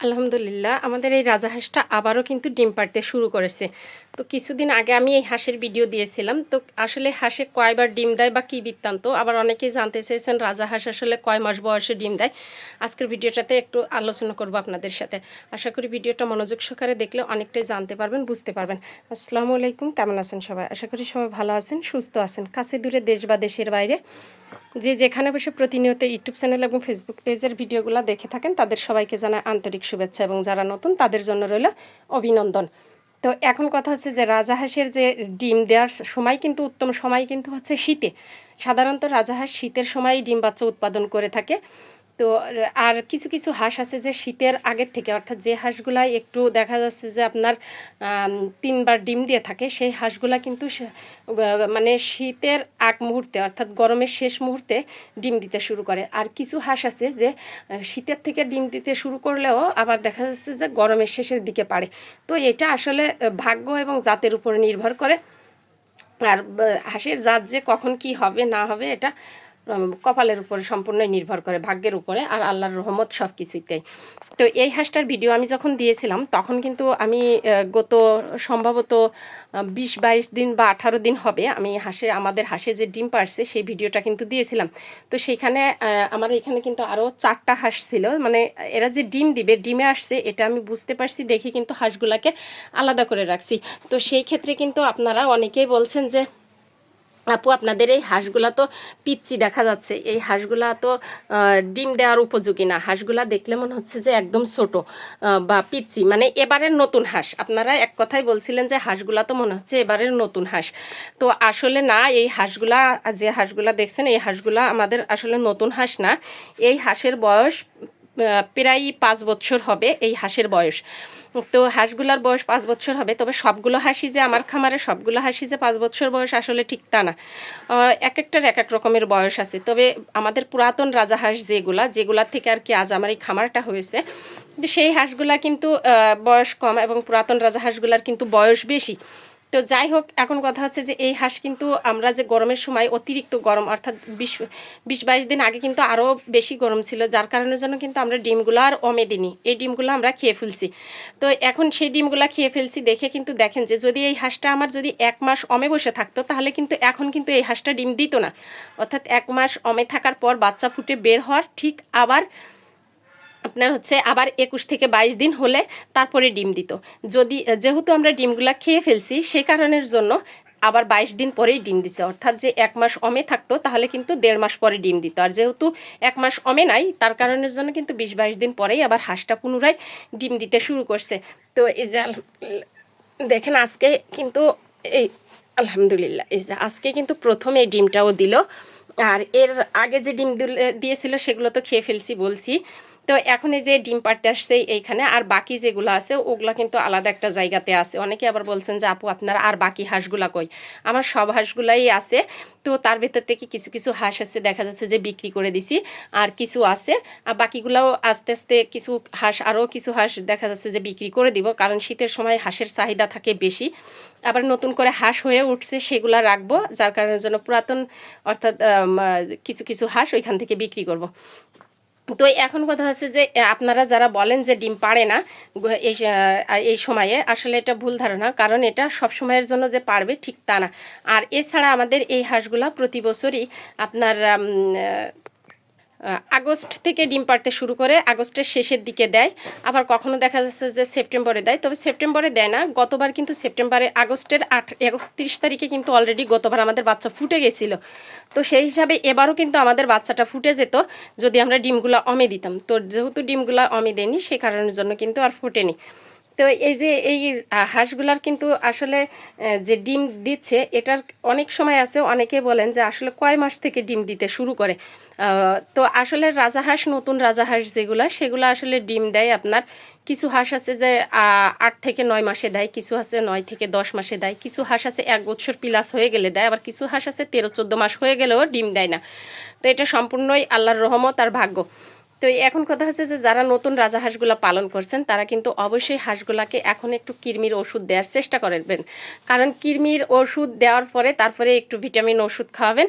আলহামদুলিল্লাহ আমাদের এই রাজাহাঁসটা আবারও কিন্তু ডিম পাড়তে শুরু করেছে। তো কিছুদিন আগে আমি এই হাঁসের ভিডিও দিয়েছিলাম। তো আসলে হাঁসে কয়বার ডিম দেয় বা কী বৃত্তান্ত, আবার অনেকেই জানতে চেয়েছেন রাজা হাঁস আসলে কয় মাস বয়সে ডিম দেয়। আজকের ভিডিওটাতে একটু আলোচনা করব আপনাদের সাথে। আশা করি ভিডিওটা মনোযোগ সহকারে দেখলে অনেকটাই জানতে পারবেন, বুঝতে পারবেন। আসসালামু আলাইকুম, কেমন আছেন সবাই? আশা করি সবাই ভালো আছেন, সুস্থ আছেন। কাছে দূরে দেশ বা দেশের বাইরে যে যেখানে বসে প্রতিনিয়ত ইউটিউব চ্যানেল এবং ফেসবুক পেজের ভিডিওগুলো দেখে থাকেন, তাদের সবাইকে জানায় আন্তরিক শুভেচ্ছা এবং যারা নতুন, তাদের জন্য রইল অভিনন্দন। তো এখন কথা হচ্ছে যে রাজাহাঁসের যে ডিম দেওয়ার সময় কিন্তু, উত্তম সময় কিন্তু হচ্ছে শীতে। সাধারণত রাজাহাঁস শীতের সময়ই ডিম বাচ্চা উৎপাদন করে থাকে। তো আর কিছু কিছু হাঁস আছে যে শীতের আগের থেকে, অর্থাৎ যে হাঁসগুলাই একটু দেখা যাচ্ছে যে আপনার তিনবার ডিম দিয়ে থাকে, সেই হাঁসগুলা কিন্তু মানে শীতের আগ মুহূর্তে, অর্থাৎ গরমের শেষ মুহূর্তে ডিম দিতে শুরু করে। আর কিছু হাঁস আছে যে, শীতের থেকে ডিম দিতে শুরু করলেও আবার দেখা যাচ্ছে যে গরমের শেষের দিকে পারে তো এটা আসলে ভাগ্য এবং জাতের উপর নির্ভর করে। আর হাঁসের জাত যে কখন কি হবে না হবে এটা কপালের উপরে সম্পূর্ণই নির্ভর করে, ভাগ্যের উপরে আর আল্লাহর রহমত সব কিছুতেই তো এই হাঁসটার ভিডিও আমি যখন দিয়েছিলাম, তখন কিন্তু আমি গত সম্ভবত বিশ বাইশ দিন বা আঠারো দিন হবে আমি হাঁসে, আমাদের হাঁসে যে ডিম পারছে সেই ভিডিওটা কিন্তু দিয়েছিলাম। তো সেইখানে আমার এখানে কিন্তু আরও চারটা হাঁস ছিল। মানে এরা যে ডিম দিবে, ডিমে আসছে, এটা আমি বুঝতে পারছি, দেখে কিন্তু হাঁসগুলাকে আলাদা করে রাখছি। তো সেই ক্ষেত্রে কিন্তু আপনারা অনেকেই বলছেন যে আপু, আপনাদের এই হাঁসগুলা তো পিচ্ছি দেখা যাচ্ছে। এই হাঁসগুলা তো ডিম দেওয়ার উপযোগী না। হাঁসগুলা দেখলে মনে হচ্ছে যে একদম ছোট বা পিচ্ছি মানে এবারের নতুন হাঁস। আপনারা এক কথাই বলছিলেন যে হাঁসগুলা তো মনে হচ্ছে এবারের নতুন হাঁস। তো আসলে না, এই হাঁসগুলা, যে হাঁসগুলা দেখছেন, এই হাঁসগুলা আমাদের আসলে নতুন হাঁস না। এই হাঁসের বয়স প্রায় পাঁচ বছর হবে এই হাঁসের বয়স। তো হাঁসগুলার বয়স পাঁচ বছর হবে, তবে সবগুলো হাসি যে আমার খামারে, সবগুলো হাসি যে পাঁচ বছর বয়স আসলে ঠিক তা না। এক একটার এক এক রকমের বয়স আছে। তবে আমাদের পুরাতন রাজা হাঁস যেগুলা যেগুলার থেকে আর কি আজ আমার এই খামারটা হয়েছে সেই হাঁসগুলা কিন্তু বয়স কম এবং পুরাতন রাজা হাঁসগুলার কিন্তু বয়স বেশি। তো যাই হোক, এখন কথা হচ্ছে যে এই হাঁস কিন্তু আমরা যে গরমের সময় অতিরিক্ত গরম, অর্থাৎ বিশ বিশ বাইশ দিন আগে কিন্তু আরও বেশি গরম ছিল, যার কারণের জন্য কিন্তু আমরা ডিমগুলো আর অমে দিনি এই ডিমগুলো আমরা খেয়ে ফেলছি। তো এখন সেই ডিমগুলো খেয়ে ফেলছি দেখে কিন্তু দেখেন যে যদি এই হাঁসটা আমার যদি এক মাস অমে বসে থাকতো, তাহলে কিন্তু এখন কিন্তু এই হাঁসটা ডিম দিত না। অর্থাৎ এক মাস অমে থাকার পর বাচ্চা ফুটে বের হওয়ার ঠিক আবার আপনার হচ্ছে আবার একুশ থেকে বাইশ দিন হলে তারপরে ডিম দিত। যদি, যেহেতু আমরা ডিমগুলা খেয়ে ফেলছি, সেই কারণের জন্য আবার বাইশ দিন পরেই ডিম দিচ্ছে অর্থাৎ যে এক মাস অমে থাকতো, তাহলে কিন্তু দেড় মাস পরে ডিম দিত। আর যেহেতু এক মাস অমে নাই, তার কারণের জন্য কিন্তু বিশ বাইশ দিন পরেই আবার হাঁসটা পুনরায় ডিম দিতে শুরু করছে। তো এই যে দেখেন আজকে কিন্তু এই, আলহামদুলিল্লাহ, এই যে আজকে কিন্তু প্রথম এই ডিমটাও দিল। আর এর আগে যে ডিম দিয়েছিল, সেগুলো তো খেয়ে ফেলছি বলছি। তো এখন এই যে ডিম পাড়তে আসছে এইখানে, আর বাকি যেগুলো আছে, ওগুলো কিন্তু আলাদা একটা জায়গাতে আছে। অনেকে আবার বলছেন যে, আপু, আপনার আর বাকি হাঁসগুলা কই? আমার সব হাঁসগুলাই আছে। তো তার ভেতর থেকে কিছু কিছু হাঁস আছে, দেখা যাচ্ছে যে বিক্রি করে দিছি, আর কিছু আছে। আর বাকিগুলোও আস্তে আস্তে কিছু হাঁস, আরও কিছু হাঁস দেখা যাচ্ছে যে বিক্রি করে দিব, কারণ শীতের সময় হাঁসের চাহিদা থাকে বেশি। আবার নতুন করে হাঁস হয়ে উঠছে, সেগুলা রাখব, যার কারণের জন্য পুরাতন, অর্থাৎ কিছু কিছু হাঁস ওইখান থেকে বিক্রি করব। তো এখন কথা হচ্ছে যে আপনারা যারা বলেন যে ডিম পাড়ে না এই এই সময়ে, আসলে এটা ভুল ধারণা, কারণ এটা সব সময়ের জন্য যে পারবে ঠিক তা না। আর এছাড়া আমাদের এই হাঁসগুলা প্রতি বছরই আপনার আগস্ট থেকে ডিম পাড়তে শুরু করে আগস্টের শেষের দিকে দেয়। আবার কখনো দেখা যাচ্ছে যে সেপ্টেম্বরে দেয়। তবে সেপ্টেম্বরে দেয় না। গতবার কিন্তু সেপ্টেম্বরে আগস্টের আট, একত্রিশ তারিখে কিন্তু অলরেডি গতবার আমাদের বাচ্চা ফুটে গেছিল। তো সেই হিসাবে এবারও কিন্তু আমাদের বাচ্চাটা ফুটে যেত যদি আমরা ডিমগুলো অমে দিতাম। তো যেহেতু ডিমগুলো অমে দেয়নি, সে কারণের জন্য কিন্তু আর ফোটেনি। তো এই যে এই হাঁসগুলার কিন্তু আসলে যে ডিম দিচ্ছে, এটার অনেক সময় আছে, অনেকে বলেন যে আসলে কয় মাস থেকে ডিম দিতে শুরু করে। তো আসলে রাজাহাঁস নতুন রাজাহাঁস যেগুলো, সেগুলো আসলে ডিম দেয় আপনার। কিছু হাঁস আছে যে আট থেকে নয় মাসে দেয়, কিছু আছে নয় থেকে দশ মাসে দেয়, কিছু হাঁস আছে এক বছর প্লাস হয়ে গেলে দেয়, আবার কিছু হাঁস আছে তেরো চোদ্দ মাস হয়ে গেলেও ডিম দেয় না। তো এটা সম্পূর্ণই আল্লাহর রহমত আর ভাগ্য। তো এখন কথা হচ্ছে যে যারা নতুন রাজাহাঁসগুলো পালন করছেন, তারা কিন্তু অবশ্যই হাঁসগুলাকে এখন একটু কৃমির ওষুধ দেওয়ার চেষ্টা করবেন। কারণ কৃমির ওষুধ দেওয়ার পরে তারপরে একটু ভিটামিন ওষুধ খাওয়াবেন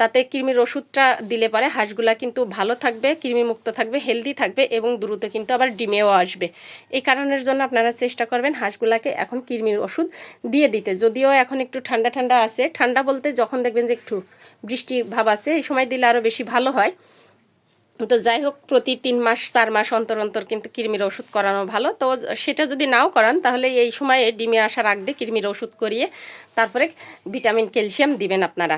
তাতে কৃমির ওষুধটা দিলে পরে হাঁসগুলা কিন্তু ভালো থাকবে, কৃমিমুক্ত থাকবে, হেলদি থাকবে এবং দ্রুত কিন্তু আবার ডিমেও আসবে। এই কারণের জন্য আপনারা চেষ্টা করবেন হাঁসগুলাকে এখন কৃমির ওষুধ দিয়ে দিতে। যদিও এখন একটু ঠান্ডা ঠান্ডা আছে, ঠান্ডা বলতে যখন দেখবেন যে একটু বৃষ্টি ভাব আছে, এই সময় দিলে আরও বেশি ভালো হয়। তো যাই হোক, প্রতি তিন মাস, চার মাস অন্তর অন্তর কিন্তু কৃমির ওষুধ করানো ভালো। তো সেটা যদি নাও করান, তাহলে এই সময়ে ডিমে আসার আগ দিয়ে কৃমির ওষুধ করিয়ে তারপরে ভিটামিন, ক্যালসিয়াম দিবেন আপনারা।